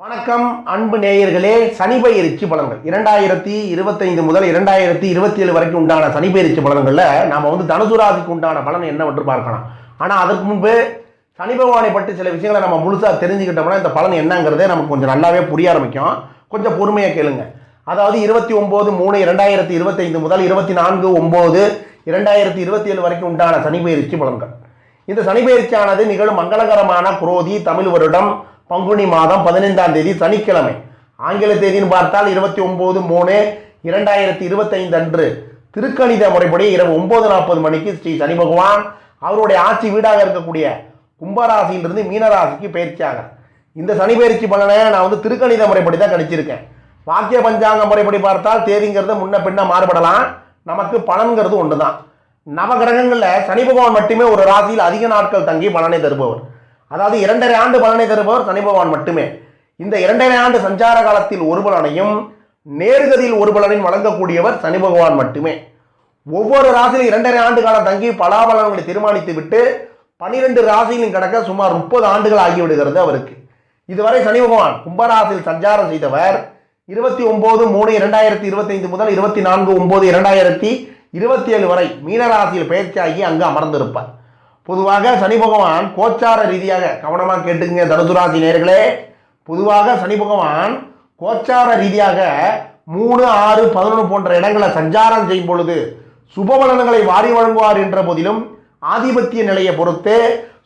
வணக்கம் அன்பு நேயர்களே. சனி பயிற்சி பலன்கள் இரண்டாயிரத்தி இருபத்தைந்து முதல் இரண்டாயிரத்தி இருபத்தி ஏழு வரைக்கும் உண்டான சனி பயிற்சி பலன்களில் நாம் வந்து தனுசுராசிக்கு உண்டான பலன் என்னவென்று பார்க்கலாம். ஆனால் அதற்கு முன்பு சனி பகவானை பற்றி சில விஷயங்களை நம்ம முழுசாக தெரிஞ்சுக்கிட்டோம்னா இந்த பலன் என்னங்கிறதே நமக்கு கொஞ்சம் நல்லாவே புரிய ஆரம்பிக்கும். கொஞ்சம் பொறுமையாக கேளுங்க. அதாவது இருபத்தி ஒம்பது மூணு இரண்டாயிரத்தி இருபத்தைந்து முதல் இருபத்தி நான்கு ஒம்பது இரண்டாயிரத்தி இருபத்தி ஏழு வரைக்கும் உண்டான சனி பயிற்சி பலன்கள் இந்த சனி பயிற்சியானது நிகழும் மங்களகரமான குரோதி தமிழ் வருடம் பங்குனி மாதம் பதினைந்தாம் தேதி சனிக்கிழமை. ஆங்கில தேதின்னு பார்த்தால் இருபத்தி ஒம்பது மூணு இரண்டாயிரத்தி இருபத்தைந்து அன்று. திருக்கணித முறைப்படி இரவு ஒன்பது நாற்பது மணிக்கு ஸ்ரீ சனி பகவான் அவருடைய ஆட்சி வீடாக இருக்கக்கூடிய கும்பராசியிலிருந்து மீனராசிக்கு பயிற்சியாக இந்த சனி பயிற்சி பலனை நான் வந்து திருக்கணித முறைப்படி தான் கணிச்சிருக்கேன். வாக்கிய பஞ்சாங்க முறைப்படி பார்த்தால் தேதிங்கிறது முன்ன பின்ன மாறுபடலாம். நமக்கு பலன்கிறது ஒன்று தான் நவகிரகங்களில் சனி பகவான் மட்டுமே ஒரு ராசியில் அதிக நாட்கள் தங்கி பலனை தருபவர். அதாவது இரண்டரை ஆண்டு பலனை தருபவர் தனிபவான் மட்டுமே. இந்த இரண்டரை ஆண்டு சஞ்சார காலத்தில் ஒரு பலனையும் நேர்கதியில் ஒரு பலனையும் வழங்கக்கூடியவர் சனி பகவான் மட்டுமே. ஒவ்வொரு ராசியிலும் இரண்டரை ஆண்டு காலம் தங்கி பலாபலன்களை தீர்மானித்து விட்டு பனிரெண்டு ராசியிலும் கடக்க சுமார் முப்பது ஆண்டுகள் ஆகிவிடுகிறது அவருக்கு. இதுவரை சனி பகவான் கும்பராசியில் சஞ்சாரம் செய்தவர். இருபத்தி ஒன்பது மூணு இரண்டாயிரத்தி இருபத்தைந்து முதல் இருபத்தி நான்கு ஒன்பது இரண்டாயிரத்தி இருபத்தி ஏழு வரை மீனராசியில் பயிற்சியாகி அங்கு அமர்ந்திருப்பார். பொதுவாக சனி பகவான் கோச்சார ரீதியாக கவனமாக கேட்டுக்குங்க தனுசுராசி நேர்களே பொதுவாக சனி பகவான் கோச்சார ரீதியாக மூணு ஆறு பதினொன்று போன்ற இடங்களை சஞ்சாரம் செய்யும் பொழுது சுபபலன்களை வாரி வழங்குவார் என்ற போதிலும் ஆதிபத்திய நிலையை பொறுத்து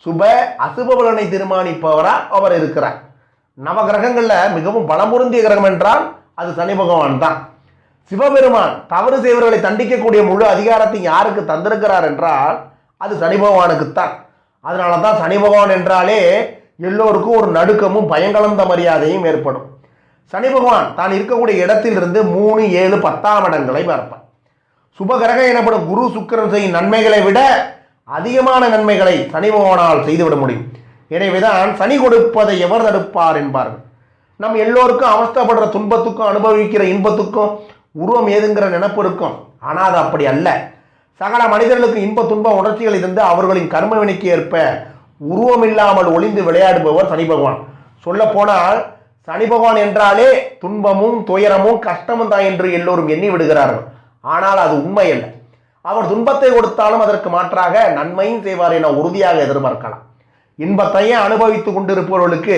சுப அசுப பலனை தீர்மானிப்பவராக அவர் இருக்கிறார். நவகிரகங்களில் மிகவும் பலமுருந்திய கிரகம் என்றால் அது சனி பகவான் தான். சிவபெருமான் தவறு செய்வர்களை தண்டிக்கக்கூடிய முழு அதிகாரத்தை யாருக்கு தந்திருக்கிறார் என்றால் அது சனி பகவானுக்குத்தான். அதனால தான் சனி பகவான் என்றாலே எல்லோருக்கும் ஒரு நடுக்கமும் பயங்கலந்த மரியாதையும் ஏற்படும். சனி பகவான் தான் இருக்கக்கூடிய இடத்திலிருந்து மூணு ஏழு பத்தாம் இடங்களை பார்ப்பான். சுபகிரகம் எனப்படும் குரு சுக்கிரன் செய்யும் நன்மைகளை விட அதிகமான நன்மைகளை சனி பகவானால் செய்துவிட முடியும். எனவேதான் சனி கொடுப்பதை எவர் தடுப்பார் என்பார்கள். நம் எல்லோருக்கும் அவஸ்தைப்படுற துன்பத்துக்கும் அனுபவிக்கிற இன்பத்துக்கும் உருவம் ஏதுங்கிற நினப்பு இருக்கும். ஆனால் அது அப்படி அல்ல. சகல மனிதர்களுக்கு இன்ப துன்ப உணர்ச்சிகள் இருந்து அவர்களின் கர்மவினைக்கு ஏற்ப உருவமில்லாமல் ஒளிந்து விளையாடுபவர் சனி பகவான். சொல்ல போனால் சனி பகவான் என்றாலே துன்பமும் துயரமும் கஷ்டமும் தான் என்று எல்லோரும் எண்ணி விடுகிறார்கள். ஆனால் அது உண்மை அல்ல அவர் துன்பத்தை கொடுத்தாலும் அதற்கு மாற்றாக நன்மையும் செய்வார் என உறுதியாக எதிர்பார்க்கலாம். இன்பத்தையே அனுபவித்துக் கொண்டிருப்பவர்களுக்கு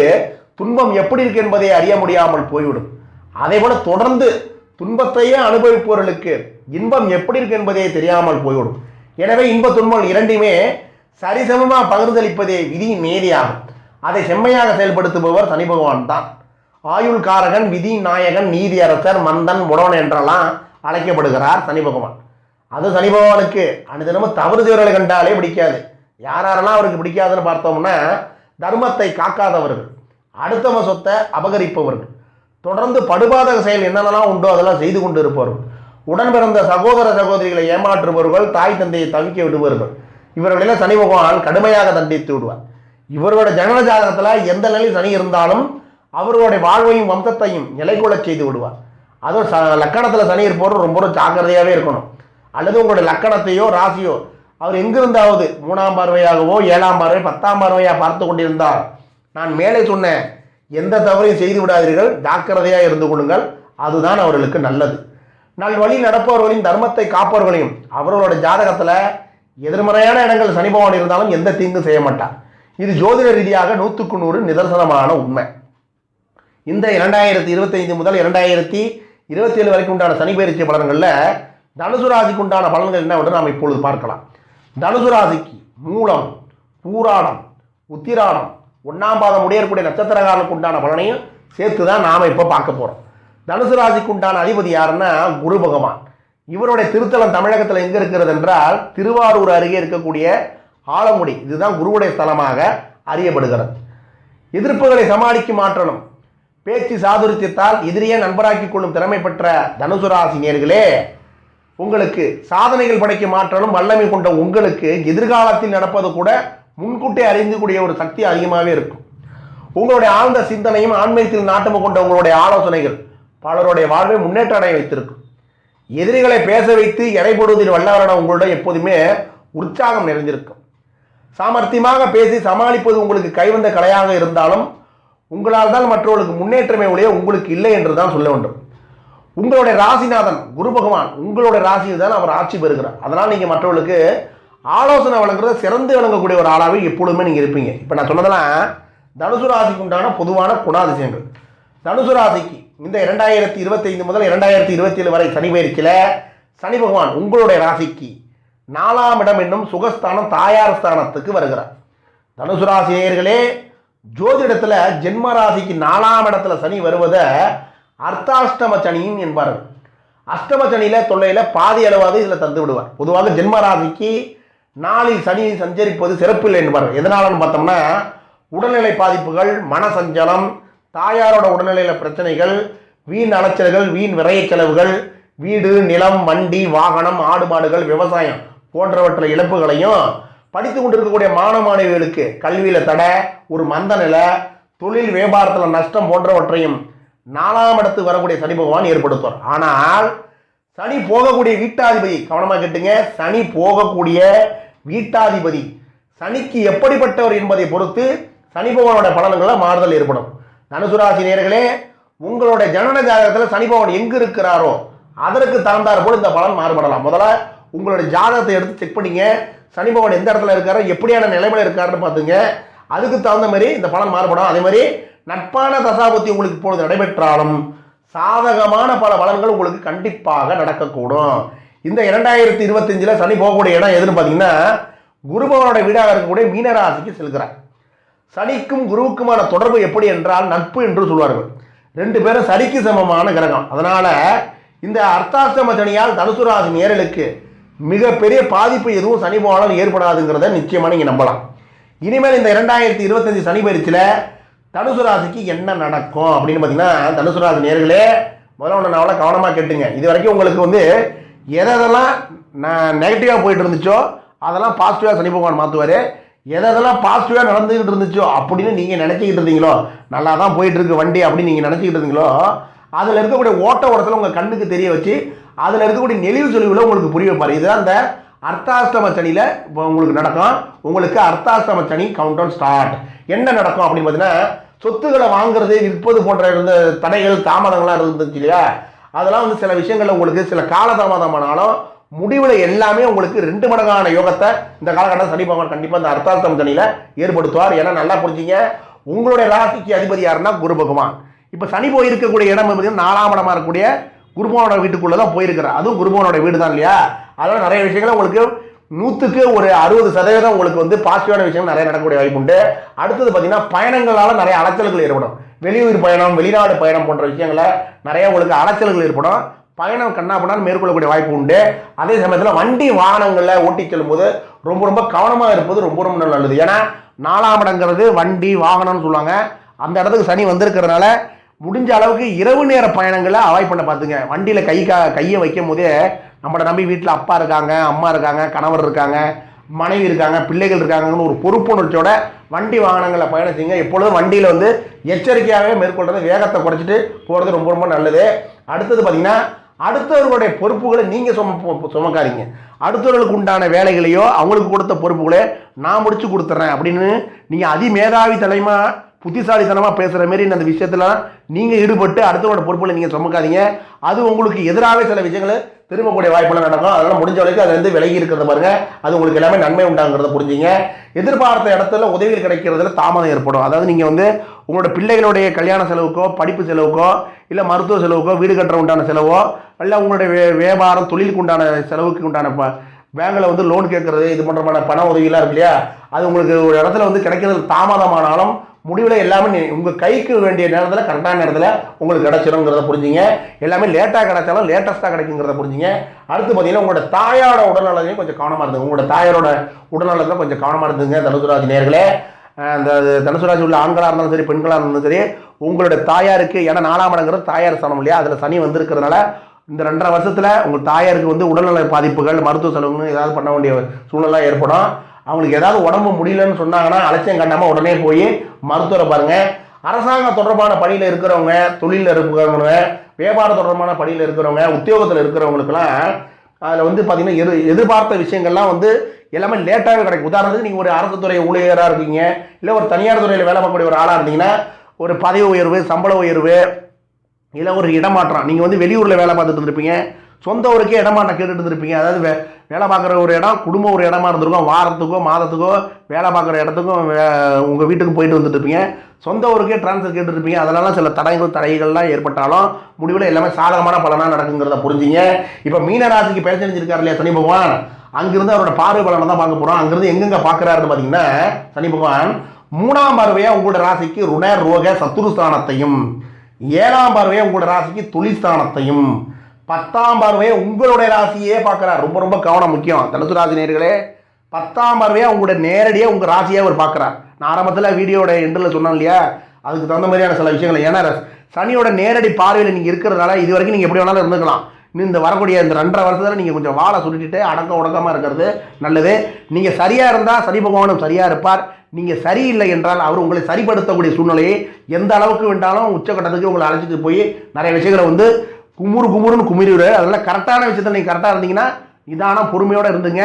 துன்பம் எப்படி இருக்கு என்பதை அறிய முடியாமல் போய்விடும். அதே போல தொடர்ந்து துன்பத்தையே அனுபவிப்பவர்களுக்கு இன்பம் எப்படி இருக்கு என்பதே தெரியாமல் போய்விடும். எனவே இன்ப துன்பம் இரண்டுமே சரிசமமாக பகிர்ந்தளிப்பதே விதியின் நேதியாகும் அதை செம்மையாக செயல்படுத்துபவர் சனி பகவான் தான். ஆயுள் காரகன் விதி நாயகன் நீதி அரசர் மந்தன் முடவன் என்றெல்லாம் அழைக்கப்படுகிறார் சனி பகவான். அது சனி பகவானுக்கு அனுதினமும் தவறு செய்வர்களை கண்டாலே பிடிக்காது. யாரெல்லாம் அவருக்கு பிடிக்காதுன்னு பார்த்தோம்னா தர்மத்தை காக்காதவர்கள் அடுத்தவ சொத்தை அபகரிப்பவர்கள். தொடர்ந்து படுபாதக செயல் என்னென்னலாம் உண்டோ அதெல்லாம் செய்து கொண்டு இருப்பவர்கள் உடன் பிறந்த சகோதர சகோதரிகளை ஏமாற்றுபவர்கள் தாய் தந்தையை தவிக்க விடுபவர்கள். இவர்களெல்லாம் சனி பகவான் கடுமையாக தண்டித்து விடுவார். இவரோட ஜனன ஜாதகத்தில் எந்த நிலையில் சனி இருந்தாலும் அவர்களுடைய வாழ்வையும் வம்சத்தையும் நிலைகொள்ளச் செய்து விடுவார். அதுவும் ச லக்கணத்தில் சனி இருப்பவர் ரொம்ப ரொம்ப ஜாக்கிரதையாகவே இருக்கணும். அல்லது உங்களுடைய லக்கணத்தையோ ராசியோ அவர் எங்கிருந்தாவது மூணாம் பார்வையாகவோ ஏழாம் பார்வை பத்தாம் பார்வையாக பார்த்து கொண்டிருந்தார் நான் மேலே சொன்ன எந்த தவறையும் செய்து விடாதீர்கள். ஜாக்கிரதையாக இருந்து கொள்ளுங்கள். அதுதான் அவர்களுக்கு நல்லது. நல்வழி நடப்பவர்களையும் தர்மத்தை காப்பவர்களையும் அவர்களோட ஜாதகத்தில் எதிர்மறையான இடங்கள் சனி பகவான் இருந்தாலும் எந்த தீங்கும் செய்ய மாட்டார். இது ஜோதிட ரீதியாக நூற்றுக்கு நூறு நிதர்சனமான உண்மை. இந்த இரண்டாயிரத்தி இருபத்தைந்து முதல் இரண்டாயிரத்தி இருபத்தி ஏழு வரைக்கும் உண்டான சனி பயிற்சி பலன்களில் தனுசு ராசிக்கு உண்டான பலன்கள் என்னவென்று நாம் இப்பொழுது பார்க்கலாம். தனுசு ராசிக்கு மூலம் பூராடம் உத்திராடம் ஒன்றாம் பாதம் உடையக்கூடிய நட்சத்திரக்காரனுக்கு உண்டான பலனையும் சேர்த்து தான் நாம் இப்போ பார்க்க போகிறோம் தனுசு ராசிக்கு உண்டான அதிபதி யாருன்னா குரு பகவான். இவருடைய திருத்தலம் தமிழகத்தில் எங்கே இருக்கிறது என்றால் திருவாரூர் அருகே இருக்கக்கூடிய ஆலங்குடி. இதுதான் குருவுடைய ஸ்தலமாக அறியப்படுகிறது. எதிர்ப்புகளை சமாளிக்கும் ஆற்றலும் பேச்சு சாதுரியத்தால் எதிரியே நண்பராக்கிக் கொள்ளும் திறமை பெற்ற தனுசு ராசி நேர்களே உங்களுக்கு சாதனைகள் படைக்கும் ஆற்றலும் வல்லமை கொண்ட உங்களுக்கு எதிர்காலத்தில் நடப்பது கூட முன்கூட்டி அறிந்துக்கூடிய ஒரு சக்தி அதிகமாகவே இருக்கும். உங்களுடைய ஆழ்ந்த சிந்தனையும் ஆன்மீகத்தில் நாட்டமும் கொண்ட உங்களுடைய ஆலோசனைகள் பலருடைய வாழ்வை முன்னேற்ற அடைய வைத்திருக்கும். எதிரிகளை பேச வைத்து எடை போடுவதில் வல்லவரான உங்களிடம் எப்போதுமே உற்சாகம் நிறைந்திருக்கும். சாமர்த்தியமாக பேசி சமாளிப்பது உங்களுக்கு கைவந்த கலையாக இருந்தாலும் உங்களால் தான் மற்றவர்களுக்கு முன்னேற்றமே ஒழிய உங்களுக்கு இல்லை என்று தான் சொல்ல வேண்டும். உங்களுடைய ராசிநாதன் குரு பகவான் உங்களுடைய ராசியில் தான் அவர் ஆட்சி பெறுகிறார். அதனால் நீங்கள் மற்றவர்களுக்கு ஆலோசனை வழங்குறத சிறந்து விளங்கக்கூடிய ஒரு ஆளாகவே எப்பொழுதுமே நீங்கள் இருப்பீங்க. இப்போ நான் சொன்னதெல்லாம் தனுசு ராசிக்கு உண்டான பொதுவான குணாதிசயங்கள். தனுசு ராசிக்கு இந்த இரண்டாயிரத்தி இருபத்தைந்து முதல் இரண்டாயிரத்தி இருபத்தி ஏழு வரை சனி பயிற்சியில் சனி பகவான் உங்களுடைய ராசிக்கு நாலாம் இடம் என்னும் சுகஸ்தானம் தாயார் ஸ்தானத்துக்கு வருகிறார். தனுசு ராசி நேயர்களே ஜோதிடத்தில் ஜென்ம ராசிக்கு நாலாம் இடத்துல சனி வருவதை அர்த்தாஷ்டம சனியின் என்பார்கள். அஷ்டம சனியில் தொல்லையில் பாதி அளவாவது இதில் தந்து விடுவார் பொதுவாக ஜென்ம ராசிக்கு நாளில் சனி சஞ்சரிப்பது சிறப்பில்லை என்பார் எதனாலன்னு பார்த்தோம்னா உடல்நிலை பாதிப்புகள் மன சஞ்சலம் தாயாரோட உடல்நிலையில் பிரச்சனைகள் வீண் அலைச்சல்கள் வீண் விரைய செலவுகள் வீடு நிலம் வண்டி வாகனம் ஆடு மாடுகள் விவசாயம் போன்றவற்றை இழப்புகளையும் படித்து கொண்டிருக்கக்கூடிய மாணவ மாணவிகளுக்கு கல்வியில் தடை ஒரு மந்த நிலை தொழில் வியாபாரத்தில் நஷ்டம் போன்றவற்றையும் நாலாம் இடத்துக்கு வரக்கூடிய சனி பகவான் ஏற்படுத்துவார். ஆனால் சனி போகக்கூடிய வீட்டாதிபதி கவனமாக கேட்டுங்க சனி போகக்கூடிய வீட்டாதிபதி. சனிக்கு எப்படிப்பட்டவர் என்பதை பொறுத்து சனி பகவானோட பலன்களில் மாறுதல் ஏற்படும். தனுசு ராசி நேயர்களே உங்களுடைய ஜனன ஜாதகத்தில் சனி பகவான் எங்கு இருக்கிறாரோ அதற்கு தகுந்தார் போல் இந்த பலன் மாறுபடலாம். முதல்ல உங்களுடைய ஜாதகத்தை எடுத்து செக் பண்ணிங்க. சனி பகவான் எந்த இடத்துல இருக்காரோ எப்படியான நிலைமையில் இருக்காருன்னு பார்த்துங்க. அதுக்கு தகுந்த மாதிரி இந்த பலன் மாறுபடும் அதே மாதிரி நட்பான தசாபுத்தி உங்களுக்கு இப்பொழுது நடைபெற்றாலும் சாதகமான பல பலன்கள் உங்களுக்கு கண்டிப்பாக நடக்கக்கூடும். இந்த இரண்டாயிரத்தி இருபத்தஞ்சில் சனி போகக்கூடிய இடம் எதுன்னு பார்த்தீங்கன்னா குருபவனோட வீடாக இருக்கக்கூடிய மீனராசிக்கு செல்கிறார். சனிக்கும் குருவுக்குமான தொடர்பு எப்படி என்றால் நட்பு என்று சொல்வார்கள். ரெண்டு பேரும் சனிக்கு சமமான கிரகம். அதனால் இந்த அர்த்தாஷ்டம சனியால் தனுசு ராசி நேரலுக்கு மிகப்பெரிய பாதிப்பு எதுவும் சனி போனாலும் ஏற்படாதுங்கிறத நிச்சயமாக நீங்கள் நம்பலாம். இனிமேல் இந்த இரண்டாயிரத்தி இருபத்தஞ்சு சனி பயிற்சியில் தனுசு ராசிக்கு என்ன நடக்கும் அப்படின்னு பார்த்தீங்கன்னா தனுசு ராசி நேர்களே முதல்ல ஒன்று நான் கவனமாக கேட்டுங்க. இது வரைக்கும் உங்களுக்கு வந்து எதெல்லாம் நான் நெகட்டிவாக போயிட்டு இருந்துச்சோ அதெல்லாம் பாசிட்டிவாக சனி பகவான் மாற்றுவார் எதெல்லாம் பாசிட்டிவாக நடந்துக்கிட்டு இருந்துச்சோ அப்படின்னு நீங்கள் நினச்சிக்கிட்டு இருந்தீங்களோ நல்லா தான் போயிட்டு இருக்கு வண்டி அப்படின்னு நீங்கள் நினச்சிக்கிட்டு இருந்தீங்களோ அதில் இருக்கக்கூடிய ஓட்ட ஓரத்தில் உங்கள் கண்ணுக்கு தெரிய வச்சு அதில் இருக்கக்கூடிய நெளிவு சொலிவில் உங்களுக்கு புரிய வைப்பார். இதுதான் இந்த அர்த்தாஷ்டம சனியில் இப்போ உங்களுக்கு நடக்கும். உங்களுக்கு அர்த்தாஷ்டம சனி கவுண்ட் டவுன் ஸ்டார்ட் என்ன நடக்கும் அப்படின்னு பார்த்தீங்கன்னா சொத்துக்களை வாங்குறது விற்பது போன்ற இருந்த தடைகள் தாமதங்கள்லாம் இருந்துச்சு இல்லையா? அதெல்லாம் வந்து சில விஷயங்கள்ல உங்களுக்கு சில காலதாமதமானாலும் முடிவில் எல்லாமே உங்களுக்கு ரெண்டு மடங்கான யோகத்தை இந்த காலகட்டம் சனி பகவான் கண்டிப்பாக இந்த அர்த்தார்த்தம் சனியில் ஏற்படுத்துவார். ஏன்னா நல்லா புரிஞ்சுங்க. உங்களுடைய ராசிக்கு அதிபதி யாருன்னா குரு பகவான். இப்போ சனி போயிருக்கக்கூடிய இடம் பார்த்தீங்கன்னா நாலாம் இடமா இருக்கக்கூடிய குருபவனோட வீட்டுக்குள்ளே தான் போயிருக்கிறார். அதுவும் குருபவனோட வீடு தான் இல்லையா? அதெல்லாம் நிறைய விஷயங்கள் உங்களுக்கு நூற்றுக்கு ஒரு அறுபது சதவீதம் உங்களுக்கு வந்து பாசிட்டிவான விஷயங்கள் நிறைய நடக்கக்கூடிய வாய்ப்பு உண்டு. அடுத்தது பார்த்தீங்கன்னா பயணங்களால் நிறைய அலைச்சல்கள் ஏற்படும். வெளியூர் பயணம் வெளிநாடு பயணம் போன்ற விஷயங்களை நிறைய உங்களுக்கு அலைச்சல்கள் ஏற்படும். பயணம் கண்ணாப்பண்ணான்னு மேற்கொள்ளக்கூடிய வாய்ப்பு உண்டு. அதே சமயத்தில் வண்டி வாகனங்களில் ஓட்டி செல்லும்போது ரொம்ப ரொம்ப கவனமாக இருப்பது ரொம்ப ரொம்ப நல்லது. ஏன்னா நாலாம் இடங்கிறது வண்டி வாகனம்னு சொல்லுவாங்க. அந்த இடத்துக்கு சனி வந்திருக்கிறதுனால முடிஞ்ச அளவுக்கு இரவு நேர பயணங்களை அவாய்ட் பண்ண பார்த்துங்க. வண்டியில் கை கா கையை வைக்கும் போதே நம்மளை நம்பி வீட்டில் அப்பா இருக்காங்க அம்மா இருக்காங்க கணவர் இருக்காங்க. மனைவி இருக்காங்க பிள்ளைகள் இருக்காங்கன்னு ஒரு பொறுப்புணர்ச்சியோட வண்டி வாகனங்களை பயணம் செய்யுங்க எப்பொழுதும் வண்டியில் வந்து எச்சரிக்கையாகவே மேற்கொள்றது வேகத்தை குறைச்சிட்டு போகிறது ரொம்ப ரொம்ப நல்லது. அடுத்தது பார்த்தீங்கன்னா அடுத்தவர்களுடைய பொறுப்புகளை நீங்கள் சும சுமக்காதீங்க. அடுத்தவர்களுக்கு உண்டான வேலைகளையோ அவங்களுக்கு கொடுத்த பொறுப்புகளை நான் முடிச்சு கொடுத்துட்றேன் அப்படின்னு நீங்கள் அதிமேதாவி தலைமா புத்திசாலித்தனமாக பேசுகிற மாரி இந்த விஷயத்தெல்லாம் நீங்கள் ஈடுபட்டு அடுத்தவங்களோட பொறுப்புகளை நீங்கள் சுமக்காதீங்க. அது உங்களுக்கு எதிராகவே சில விஷயங்களை திரும்பக்கூடிய வாய்ப்புகள் நடக்கும். அதெல்லாம் முடிஞ்ச வரைக்கும் அது வந்து விலகி இருக்கிறத பாருங்க. அது உங்களுக்கு எல்லாமே நன்மை உண்டாங்கிறத புரிஞ்சுங்க. எதிர்பார்த்த இடத்துல உதவிகள் கிடைக்கிறதுல தாமதம் ஏற்படும். அதாவது நீங்கள் வந்து உங்களோட பிள்ளைகளுடைய கல்யாண செலவுக்கோ படிப்பு செலவுக்கோ இல்லை மருத்துவ செலவுக்கோ வீடு கட்டுற உண்டான செலவோ இல்லை உங்களுடைய வே வியாபாரம் தொழிலுக்கு உண்டான செலவுக்கு உண்டான ப பேங்கில் வந்து லோன் கேட்குறது இது போன்றமான பண உதவியெல்லாம் இருக்கு இல்லையா? அது உங்களுக்கு ஒரு இடத்துல வந்து கிடைக்கிறது தாமதமானாலும் முடிவில் எல்லாமே உங்கள் கைக்கு வேண்டிய நேரத்தில் கரெக்டான நேரத்தில் உங்களுக்கு கிடச்சிருங்கிறத புரிஞ்சுங்க. எல்லாமே லேட்டாக கிடைச்சாலும் லேட்டஸ்ட்டாக கிடைக்குங்கிறத புரிஞ்சுங்க. அடுத்து பார்த்தீங்கன்னா உங்களோட தாயாரோட உடல்நலத்தையும் கொஞ்சம் கவனமாக இருந்தது உங்களோட தாயாரோட உடல்நலத்தில் கொஞ்சம் கவனமாக இருந்துங்க தனுசுராஜ் நேர்களே. அந்த தனுசுராஜ் உள்ள ஆண்களாக இருந்தாலும் சரி பெண்களாக இருந்தாலும் சரி உங்களுடைய தாயாருக்கு ஏன்னா நாலாம் இடங்கிறது தாயார் சனம் இல்லையா? அதில் சனி வந்திருக்கிறதுனால இந்த ரெண்டரை வருஷத்தில் உங்கள் தாயாருக்கு வந்து உடல்நல பாதிப்புகள் மருத்துவ செலவுன்னு ஏதாவது பண்ண வேண்டிய சூழ்நிலை ஏற்படும். அவங்களுக்கு ஏதாவது உடம்பு முடியலன்னு சொன்னாங்கன்னா அலட்சியம் கண்டாமல் உடனே போய் மருத்துவரை பாருங்கள் அரசாங்க தொடர்பான பணியில் இருக்கிறவங்க தொழிலில் இருக்கிறவங்க வியாபார தொடர்பான பணியில் இருக்கிறவங்க உத்தியோகத்தில் இருக்கிறவங்களுக்கெல்லாம் அதில் வந்து பார்த்திங்கன்னா எது எதிர்பார்த்த விஷயங்கள்லாம் வந்து எல்லாமே லேட்டாகவே கிடைக்கும். உதாரணத்துக்கு நீங்கள் ஒரு அரசு துறை ஊழியராக இருக்கீங்க இல்லை ஒரு தனியார் துறையில் வேலை பார்க்கக்கூடிய ஒரு ஆளாக இருந்தீங்கன்னா ஒரு பதவி உயர்வு சம்பள உயர்வு இல்லை ஒரு இடமாற்றம். நீங்கள் வந்து வெளியூரில் வேலை பார்த்துட்டு இருந்திருப்பீங்க. சொந்த ஊருக்கே இடமாற்றம் கேட்டுட்டு இருந்திருப்பீங்க. அதாவது வே வேலை பார்க்குற ஒரு இடம் குடும்பம் ஒரு இடமா இருந்திருக்கும். வாரத்துக்கோ மாதத்துக்கோ வேலை பார்க்குற இடத்துக்கும் உங்கள் வீட்டுக்கு போயிட்டு வந்துட்டு இருப்பீங்க. சொந்த ஊருக்கே ட்ரான்ஸ்ஃபர் கேட்டுருப்பீங்க அதனால சில தடைகள் தடைகள்லாம் ஏற்பட்டாலும் முடிவில் எல்லாமே சாதகமான பலனாக நடக்குங்கிறத புரிஞ்சுங்க. இப்போ மீனராசிக்கு பேசணிச்சிருக்காரு இல்லையா சனி பகவான்? அங்கிருந்து அவரோட பார்வை பலனை தான் பார்க்க போகிறோம் அங்கிருந்து எங்கெங்கே பார்க்குறாருன்னு பார்த்தீங்கன்னா சனி பகவான் மூணாம் பார்வையாக உங்களோட ராசிக்கு ருண ரோக சத்துருஸ்தானத்தையும் ஏழாம் பார்வையை உங்களோட ராசிக்கு தொழில்ஸ்தானத்தையும் பத்தாம் பார்வையை உங்களுடைய ராசியே பார்க்குறார். ரொம்ப ரொம்ப கவனம் முக்கியம். தனுசு ராசி நேர்களே பத்தாம் பார்வையாக உங்களோட நேரடியாக உங்கள் ராசியை அவர் பார்க்குறார். நான் ஆரம்பத்தில் வீடியோட எண்டில் சொன்னேன் இல்லையா? அதுக்கு தகுந்த மாதிரியான சில விஷயங்கள். ஏன்னா சனியோட நேரடி பார்வையில் நீங்கள் இருக்கிறதுனால இது வரைக்கும் நீங்கள் எப்படி வேணாலும் இருந்துக்கலாம். இந்த வரக்கூடிய இந்த ரெண்டரை வருஷத்தில் நீங்கள் கொஞ்சம் வாழை சுருட்டிட்டு அடக்க உடக்கமாக இருக்கிறது நல்லது. நீங்கள் சரியாக இருந்தால் சனி பகவானும் சரியாக இருப்பார். நீங்கள் சரியில்லை என்றால் அவர் உங்களை சரிப்படுத்தக்கூடிய சூழ்நிலையை எந்த அளவுக்கு வேண்டாலும் உச்சக்கட்டத்துக்கு உங்களை அழைச்சிட்டு போய் நிறைய விஷயங்களை வந்து குமுறு குமுறுன்னு குமிரிடுவார் அதனால் கரெக்டான விஷயத்தில் நீங்கள் கரெக்டாக இருந்தீங்கன்னா இதான பொறுமையோடு இருந்துங்க.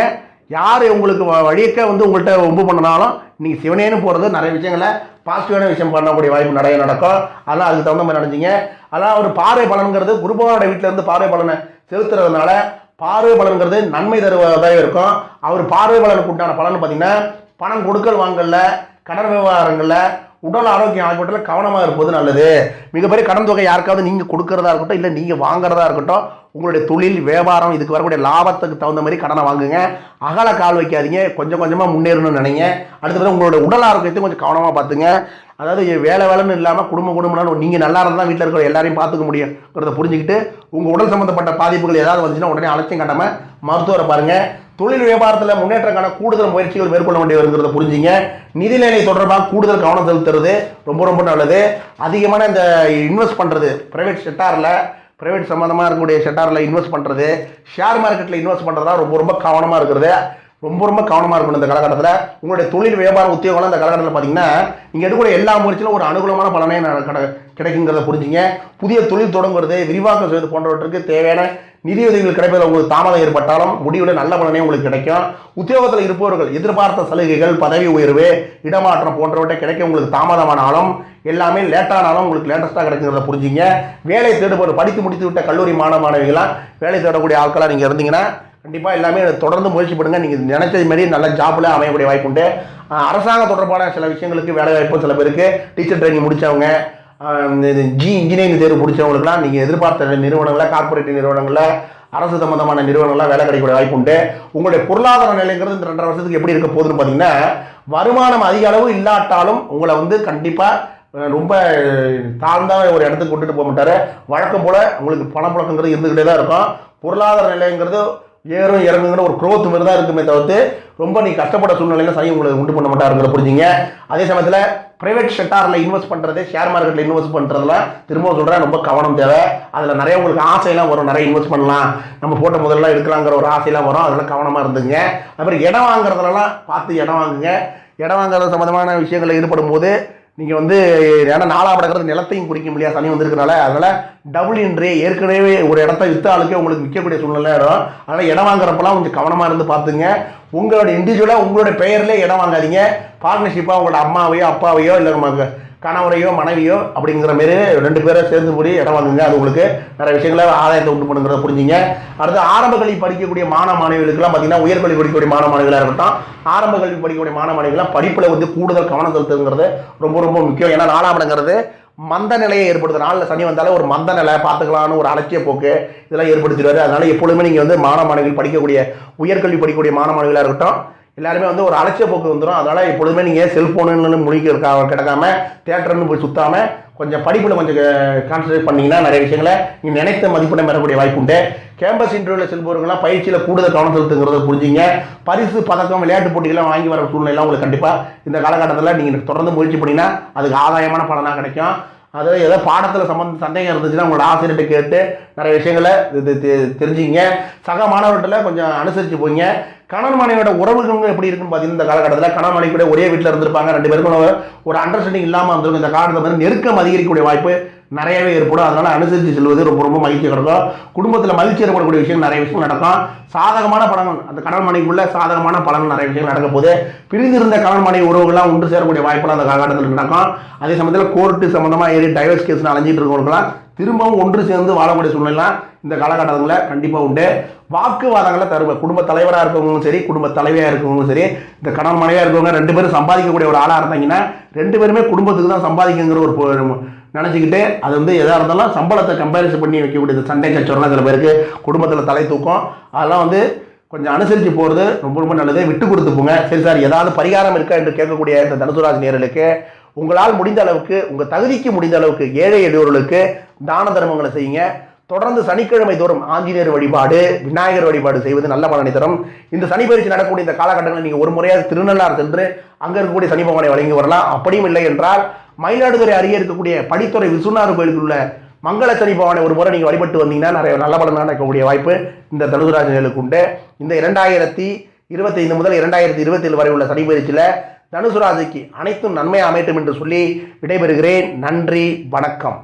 யார் உங்களுக்கு வ- வழியக்க வந்து உங்கள்கிட்ட ஒம்பு பண்ணினாலும் நீங்கள் சிவனேன்னு போகிறது நிறைய விஷயங்களை பாசிட்டிவான விஷயம் பண்ணக்கூடிய வாய்ப்பு நிறைய நடக்கும். அதெல்லாம் அதுக்கு தகுந்த மாதிரி நடந்துங்க. அதெல்லாம் ஒரு பார்வை பலன்கிறது குருபவனோட வீட்டில் இருந்து பார்வை பலனை செலுத்துறதுனால பார்வை பலன்கிறது நன்மை தருவதாக இருக்கும் அவர் பார்வை பலனுக்கு உண்டான பலன் பார்த்தீங்கன்னா பணம் கொடுக்கல் வாங்கல கடன் விவகாரங்களில் உடல் ஆரோக்கியம் ஆகியவற்றில் கவனமாக இருப்பது நல்லது. மிகப்பெரிய கடன் தொகை யாருக்காவது நீங்கள் கொடுக்கறதா இருக்கட்டும் இல்லை நீங்கள் வாங்குறதா இருக்கட்டும் உங்களுடைய தொழில் வியாபாரம் இதுக்கு வரக்கூடிய லாபத்துக்கு தகுந்த மாதிரி கடனை வாங்குங்க. அகல கால் வைக்காதீங்க கொஞ்சம் கொஞ்சமாக முன்னேறணும்னு நினைங்க. அடுத்தது உங்களோட உடல் ஆரோக்கியத்தையும் கொஞ்சம் கவனமாக பார்த்துங்க. அதாவது வேலை வேலைன்னு இல்லாமல் குடும்ப குடும்பம்னு நீங்கள் நல்லா இருந்தால் வீட்டில் இருக்கிற எல்லாரையும் பார்த்துக்க முடியுங்கிறத புரிஞ்சுக்கிட்டு உங்கள் உடல் சம்மந்தப்பட்ட பாதிப்புகள் ஏதாவது வந்துச்சுன்னா உடனே அலட்சியம் கட்டாமல் மருத்துவரை பாருங்கள் தொழில் வியாபாரத்தில் முன்னேற்றக்கான கூடுதல் முயற்சிகள் மேற்கொள்ள வேண்டியதுங்கிறத புரிஞ்சுங்க. நிதிநிலை தொடர்பாக கூடுதல் கவனம் செலுத்துறது ரொம்ப ரொம்ப நல்லது. அதிகமான இந்த இன்வெஸ்ட் பண்ணுறது ப்ரைவேட் செக்டாரில் ப்ரைவேட் சம்மந்தமாக இருக்கக்கூடிய செக்டாரில் இன்வெஸ்ட் பண்ணுறது ஷேர் மார்க்கெட்டில் இன்வெஸ்ட் பண்ணுறதா ரொம்ப ரொம்ப கவனமாக இருக்கிறது. ரொம்ப ரொம்ப கவனமாக இருக்கணும் இந்த காலகட்டத்தில். உங்களுடைய தொழில் வியாபார உத்தியோகம்லாம் இந்த காலகட்டத்தில் பார்த்தீங்கன்னா நீங்கள் எடுக்கக்கூடிய எல்லா முயற்சியிலும் ஒரு அனுகூலமான பலனே கிடைக்குங்கிறத புரிஞ்சுங்க. புதிய தொழில் தொடங்குறது விரிவாக்கம் செய்வது போன்றவற்றுக்கு தேவையான நிதியுதவிகள் கிடைப்பதில் உங்களுக்கு தாமதம் ஏற்பட்டாலும் முடிவில் நல்ல பலனே உங்களுக்கு கிடைக்கும். உத்தியோகத்தில் இருப்பவர்கள் எதிர்பார்த்த சலுகைகள் பதவி உயர்வு இடமாற்றம் போன்றவற்றை கிடைக்க உங்களுக்கு தாமதமானாலும் எல்லாமே லேட்டானாலும் உங்களுக்கு லேட்டஸ்ட்டாக கிடைக்குங்கிறத புரிஞ்சுங்க. வேலை தேடுபவர் படித்து முடித்து விட்ட கல்லூரி மாணவ மாணவிகளாக வேலை தேடக்கூடிய ஆட்களாக நீங்கள் இருந்தீங்கன்னா கண்டிப்பாக எல்லாமே தொடர்ந்து முயற்சி பண்ணுங்க. நீங்கள் நினைச்சது மாதிரி நல்ல ஜாப்பில் அமையக்கூடிய வாய்ப்பு உண்டு. அரசாங்க தொடர்பான சில விஷயங்களுக்கு வேலை வாய்ப்பு சில பேருக்கு. டீச்சர் ட்ரைனிங் முடித்தவங்க ஜி இன்ஜினியரிங் தேர்வு முடிச்சவங்களுக்குலாம் நீங்கள் எதிர்பார்த்த நிறுவனங்களில் கார்ப்பரேட் நிறுவனங்களில் அரசு சம்பந்தமான நிறுவனங்கள்லாம் வேலை கிடைக்கக்கூடிய வாய்ப்பு உண்டு. உங்களுடைய பொருளாதார நிலைங்கிறது இந்த ரெண்டரை வருஷத்துக்கு எப்படி இருக்க போகுதுன்னு பார்த்தீங்கன்னா வருமானம் அதிக அளவு இல்லாட்டாலும் உங்களை வந்து கண்டிப்பாக ரொம்ப தாழ்ந்த ஒரு இடத்துக்கு கொண்டுட்டு போக மாட்டார். வழக்கம் போல் உங்களுக்கு பணப்புழக்கங்கிறது இருந்துக்கிட்டே தான் இருக்கும். பொருளாதார நிலைங்கிறது ஏறும் இறங்குங்கிற ஒரு குரோத் மாதிரி தான் இருக்குமே தவிர்த்து ரொம்ப நீ கஷ்டப்பட்ட சூழ்நிலையில சனி உங்களுக்கு உண்டு பண்ண மாட்டாருங்கிற புரிஞ்சுங்க. அதே சமயத்தில் ப்ரைவேட் செக்டாரில் இன்வெஸ்ட் பண்ணுறது ஷேர் மார்க்கெட்டில் இன்வெஸ்ட் பண்ணுறதுலாம் திரும்ப சொல்கிறேன் ரொம்ப கவனம் தேவை. அதில் நிறைய உங்களுக்கு ஆசையெல்லாம் வரும் நிறைய இன்வெஸ்ட் பண்ணலாம். நம்ம போட்ட முதல்லாம் எடுக்கலாங்கிற ஒரு ஆசையெல்லாம் வரும் அதெல்லாம் கவனமாக இருந்துங்க. அப்புறம் இடம் வாங்குறதுலலாம் பார்த்து இடம் வாங்குங்க. இடம் வாங்குறது சம்மந்தமான விஷயங்களில் ஈடுபடும் போது நீங்கள் வந்து ஏன்னா நாலாம் இடங்கிறது நிலத்தையும் குடிக்க முடியாது சனி வந்திருக்கனால அதனால் டபுள் இன்றே ஏற்கனவே ஒரு இடத்த விற்ற ஆளுக்கே உங்களுக்கு விற்கக்கூடிய சூழ்நிலை இடம் அதனால் இடம் வாங்குறப்பெல்லாம் கொஞ்சம் கவனமாக இருந்து பார்த்துங்க. உங்களோட இண்டிவிஜுவலாக உங்களுடைய பெயரில் இடம் வாங்காதீங்க. பார்ட்னர்ஷிப்பாக உங்களோட அம்மாவையோ அப்பாவையோ இல்லை நம்ம கணவரையோ மனைவியோ அப்படிங்கிற மாரி ரெண்டு பேரை சேர்ந்து போய் இடம் வாங்குங்க. அது உங்களுக்கு நிறைய விஷயங்களை ஆதாயத்தை உண்டு பண்ணுங்கிறத புரிஞ்சுங்க. அடுத்து ஆரம்ப கல்வி படிக்கக்கூடிய மாணவ மாணவிகளுக்கெல்லாம் பார்த்தீங்கன்னா உயர்கல்வி படிக்கக்கூடிய மாணவ மாணவிகளாக இருக்கட்டும் ஆரம்ப கல்வி படிக்கக்கூடிய மாணவ மாணவிகளாம் படிப்பில் வந்து கூடுதல் கவனம் செலுத்துங்கிறது ரொம்ப ரொம்ப முக்கியம். ஏன்னா நாலாம் இடங்கிறது மந்த நிலையை ஏற்படுத்து நாளில் சனி வந்தாலே ஒரு மந்த நிலை பார்த்துக்கலான்னு ஒரு அலட்சிய போக்கு இதெல்லாம் ஏற்படுத்திடுவாரு. அதனால எப்பொழுதுமே நீங்கள் வந்து மாணவ மாணவிகள் படிக்கக்கூடிய உயர்கல்வி படிக்கக்கூடிய மாணவ மாணவிகளாக இருக்கட்டும் எல்லாருமே வந்து ஒரு அலட்சிய போக்கு வந்துடும் அதனால் எப்பொழுதுமே நீங்கள் செல்ஃபோனுன்னு முழிக்க கிடக்காம தேட்டர்னு போய் சுற்றாமல் கொஞ்சம் படிப்பில் கொஞ்சம் கான்சன்ட்ரேட் பண்ணிங்கன்னா நிறைய விஷயங்களை நீங்கள் நினைத்த மதிப்பெண்ணை பெறக்கூடிய வாய்ப்பு உண்டு. கேம்பஸ் இன்டர்வியூவில் செல்பவர்கள்லாம் பயிற்சியில் கூடுதல் கவனம் செலுத்துங்கிறத புரிஞ்சுங்க. பரிசு பதக்கம் விளையாட்டு போட்டிகள்லாம் வாங்கி வர சூழ்நிலைலாம் உங்களுக்கு கண்டிப்பாக இந்த காலகட்டத்தில் நீங்கள் தொடர்ந்து முயற்சி பண்ணிங்கன்னா அதுக்கு ஆதாயமான பலனாக கிடைக்கும். அதாவது ஏதோ பாடத்தில் சம்மந்த சந்தேகம் இருந்துச்சுன்னா உங்களோட ஆசிரியர்கிட்ட கேட்டு நிறைய விஷயங்களை இது தெ- தெரிஞ்சுங்க சக மாணவர்கிட்ட கொஞ்சம் அனுசரித்து போங்க. கணவன் மனைவியோட உறவுகள் எப்படி இருக்குன்னு பார்த்தீங்கன்னா இந்த காலகட்டத்தில் கணவன் மனைவி கூட ஒரே வீட்டில் இருந்திருப்பாங்க. ரெண்டு பேருக்கும் ஒரு- அண்டர்ஸ்டாண்டிங் இல்லாமல் இருந்திருக்கும் இந்த காலத்தில் வந்து நெருக்கம் அதிகரிக்கக்கூடிய வாய்ப்பு நிறையவே ஏற்படும். அதனால அனுசரித்து செல்வது ரொம்ப ரொம்ப மகிழ்ச்சி கிடைக்கும். குடும்பத்தில் மகிழ்ச்சி ஏற்படக்கூடிய விஷயம் நிறைய விஷயம் நடக்கும். சாதகமான படங்கள் அந்த கணவன் மனைவிக்குள்ள சாதகமான படங்கள் நிறைய விஷயம் நடக்க போது பிரிந்திருந்த கணவன் மனைவி உறவுகள்லாம் ஒன்று சேரக்கூடிய வாய்ப்புலாம் அந்த காலகட்டத்தில் நடக்கும். அதே சமயத்தில் கோர்ட்டு சம்மந்தமாக ஏறி டைவர்ஸ் கேஸ் அலைஞ்சிட்டு இருக்கவங்களுக்குலாம் திரும்பவும் ஒன்று சேர்ந்து வாழக்கூடிய சூழ்நிலாம் இந்த காலகட்டங்களில் கண்டிப்பாக உண்டு. வாக்குவாதங்களை தருவேன் குடும்ப தலைவராக இருக்கவங்களும் சரி குடும்ப தலைவியாக இருக்கவங்களும் சரி இந்த கணவன் மனைவியாக இருக்கவங்க ரெண்டு பேரும் சம்பாதிக்கக்கூடிய ஒரு ஆளாக இருந்தாங்கன்னா ரெண்டு பேருமே குடும்பத்துக்கு தான் சம்பாதிக்குங்கிற ஒரு நினச்சிக்கிட்டு அது வந்து எதாக இருந்தாலும் சம்பளத்தை கம்பேரிசன் பண்ணி வைக்கக்கூடிய இந்த சண்டை சச்சரவுலாம் சில பேருக்கு குடும்பத்தில் தலை தூக்கம் அதெல்லாம் வந்து கொஞ்சம் அனுசரித்து போகிறது ரொம்ப ரொம்ப நல்லது. விட்டு கொடுத்து போங்க. சரி சார் ஏதாவது பரிகாரம் இருக்கா என்று கேட்கக்கூடிய இந்த தனுசுராஜ் நேர்களுக்கு உங்களால் முடிந்த அளவுக்கு உங்கள் தகுதிக்கு முடிந்த அளவுக்கு ஏழை எளியோர்களுக்கு தான தர்மங்களை செய்யுங்க. தொடர்ந்து சனிக்கிழமை தோறும் ஆஞ்சநேயர் வழிபாடு விநாயகர் வழிபாடு செய்வது நல்ல பலனை தரும். இந்த சனி பயிற்சி நடக்கக்கூடிய இந்த காலகட்டங்களில் நீங்கள் ஒரு முறையாக திருநள்ளார் சென்று அங்கே இருக்கக்கூடிய சனி பகவானை வழங்கி வரலாம். அப்படியும் இல்லை என்றால் மயிலாடுதுறை அருகே இருக்கக்கூடிய படித்துறை விஸ்வநாதர் கோயிலுக்கு உள்ள மங்கள சனி பகவானை ஒரு முறை நீங்கள் வழிபட்டு வந்தீங்கன்னா நிறைய நல்ல பலன் நடக்கக்கூடிய வாய்ப்பு இந்த தனுசுராஜர்களுக்கு உண்டு. இந்த இரண்டாயிரத்தி இருபத்தைந்து முதல் இரண்டாயிரத்தி இருபத்தேழு வரை உள்ள சனி பயிற்சியில் தனுசுராஜிக்கு அனைத்தும் நன்மை அமையட்டும் என்று சொல்லி விடைபெறுகிறேன். நன்றி வணக்கம்.